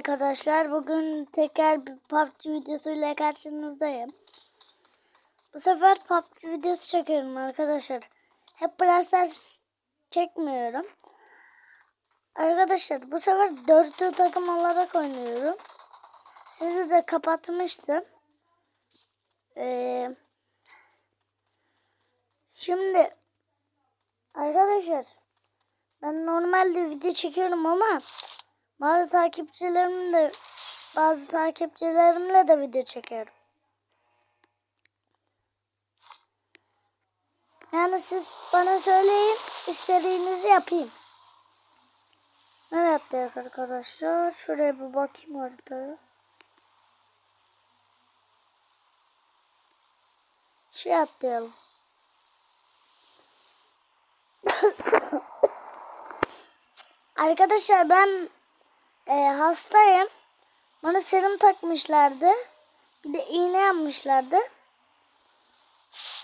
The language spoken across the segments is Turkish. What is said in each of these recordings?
arkadaşlar. Bugün tekrar bir PUBG videosuyla karşınızdayım. Bu sefer PUBG videosu çekiyorum arkadaşlar. Hep Brawl çekmiyorum. Arkadaşlar bu sefer dörtlü takım olarak oynuyorum. Sizi de kapatmıştım. Ee, şimdi arkadaşlar ben normalde video çekiyorum ama bazı takipçilerimle bazı takipçilerimle de video çekiyorum. Yani siz bana söyleyin istediğinizi yapayım. Evet arkadaşlar şuraya bir bakayım orada. Şey atlayalım. Arkadaşlar ben e, hastayım. Bana serum takmışlardı. Bir de iğne yapmışlardı.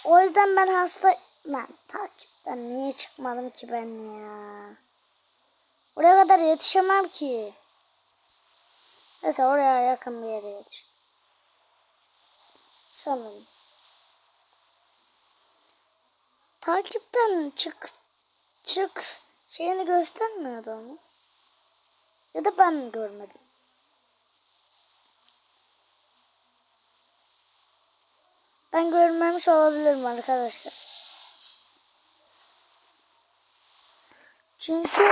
O yüzden ben hasta... Lan takipten niye çıkmadım ki ben ya? Oraya kadar yetişemem ki. Neyse oraya yakın bir yere yetiş. Sanırım. Takipten çık çık şeyini göstermiyordu ama. Ya da ben mi görmedim? Ben görmemiş olabilirim arkadaşlar. Çünkü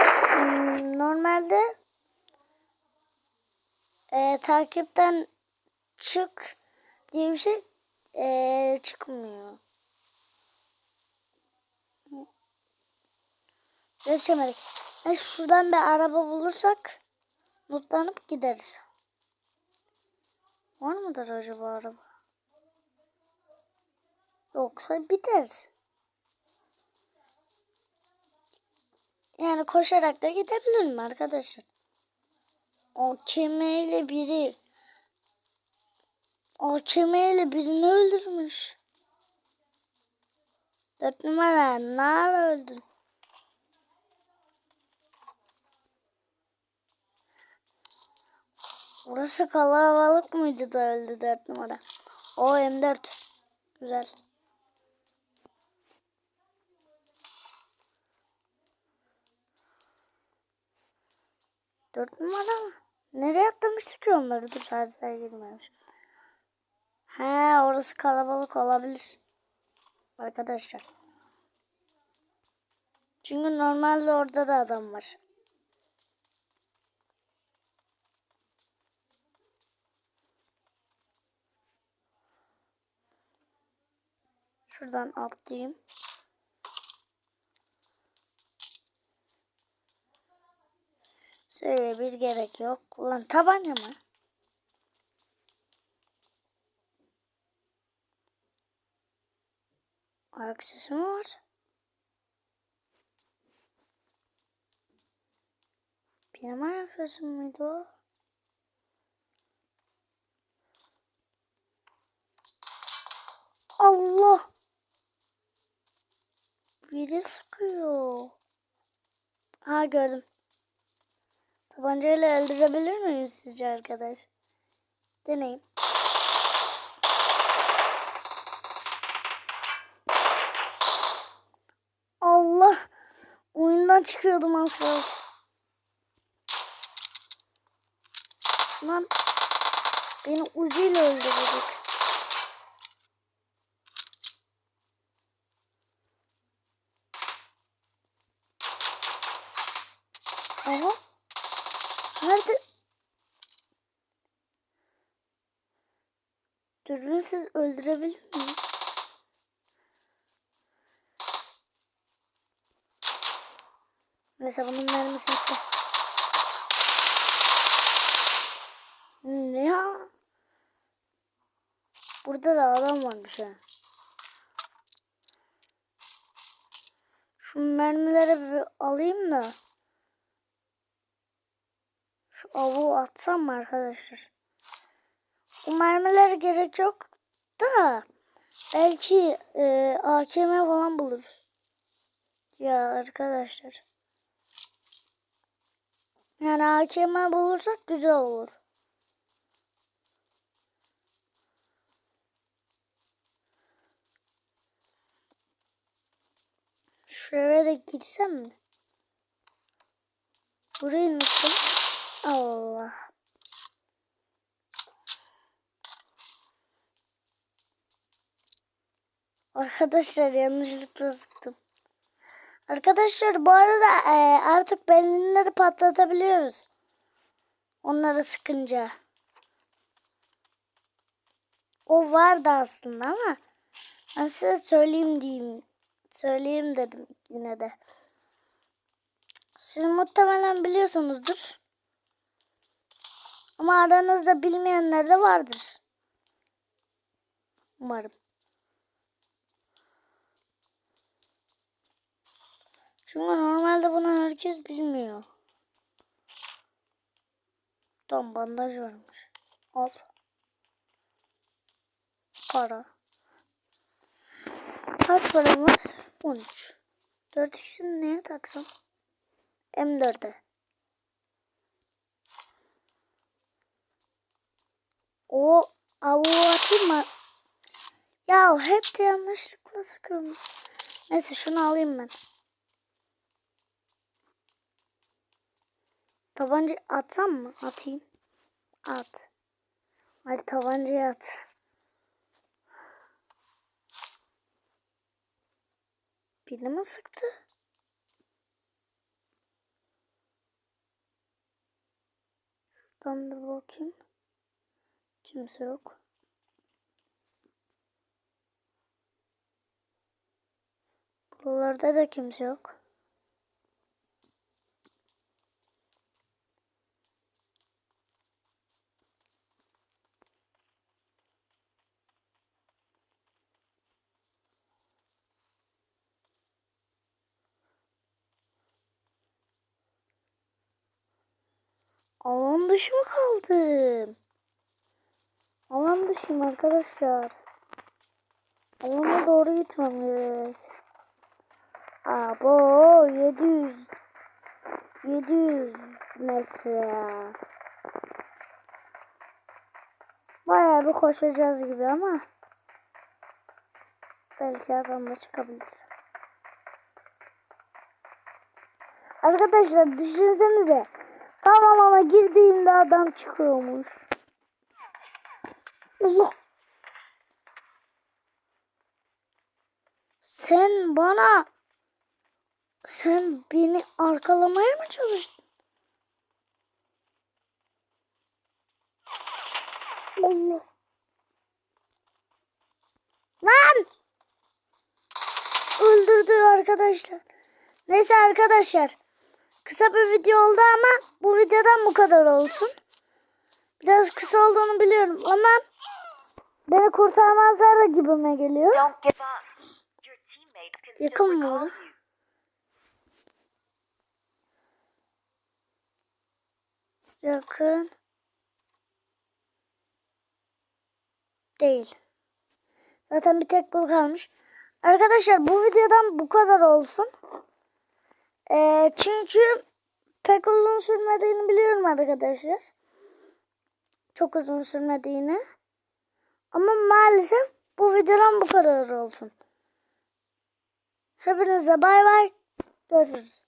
normalde e, takipten çık diye bir şey e, çıkmıyor. Geçemedik. Yani şuradan bir araba bulursak mutlanıp gideriz. Var mıdır acaba araba? Yoksa bideriz. Yani koşarak da gidebilirim arkadaşlar. O kemiğiyle biri o kemiğiyle birini öldürmüş. Dört numara nerede öldün? Burası kalabalık mıydı da öldü dört numara? O M4. Güzel. Dört numara mı? Nereye atlamıştık ki onları? Dur sadece girmemiş. He orası kalabalık olabilir. Arkadaşlar. Çünkü normalde orada da adam var. Şuradan atlayayım. Şöyle bir gerek yok. Ulan tabanca mı? Ayak sesi mi var? Benim ayak sesim miydi o? Allah! Biri sıkıyor. Ha gördüm. Tabancayla öldürebilir miyim sizce arkadaş? Deneyin. Allah! Oyundan çıkıyordum az. Lan beni uzayla öldürecek. Aha. Nerede? Dürbünsüz öldürebilir miyim? Mesela bunun mermisi bitti. Ne ya? Burada da adam varmış ha. Şu mermileri bir alayım da. Avuğu atsam mı arkadaşlar? Bu mermilere gerek yok da belki e, AKM falan buluruz. Ya arkadaşlar. Yani hakeme bulursak güzel olur. Şuraya da girsem mi? Burayı nasıl? Allah. Arkadaşlar yanlışlıkla sıktım. Arkadaşlar bu arada e, artık benzinleri patlatabiliyoruz. Onları sıkınca. O vardı aslında ama ben size söyleyeyim diyeyim. Söyleyeyim dedim yine de. Siz muhtemelen biliyorsunuzdur. Ama aranızda bilmeyenler de vardır. Umarım. Çünkü normalde bunu herkes bilmiyor. Tam bandaj varmış. Al. Para. Kaç param var? 13. 4 x'ini neye taksam? M4'e. O avuğu atayım mı? Ya hep de yanlışlıkla sıkıyorum. Neyse şunu alayım ben. Tabanca atsam mı? Atayım. At. Hadi tabancayı at. Biri mi sıktı? Şuradan bir bakayım. Kimse yok. Buralarda da kimse yok. Alan dışı mı kaldım? Alan dışıyım arkadaşlar. Alana doğru gitmem gerek. Abo 700 700 metre ya. Bayağı bir koşacağız gibi ama belki adam da çıkabilir. Arkadaşlar düşünsenize. Tamam ama girdiğimde adam çıkıyormuş. Allah. Sen bana sen beni arkalamaya mı çalıştın? Allah. Lan! Öldürdü arkadaşlar. Neyse arkadaşlar. Kısa bir video oldu ama bu videodan bu kadar olsun. Biraz kısa olduğunu biliyorum ama beni kurtarmazlar gibime geliyor. You. Yakın. Değil. Zaten bir tek bu kalmış. Arkadaşlar bu videodan bu kadar olsun. Ee, çünkü pek uzun sürmediğini biliyorum arkadaşlar. Çok uzun sürmediğini. Ama maalesef bu videodan bu kadar olsun. Hepinize bay bay. Görüşürüz.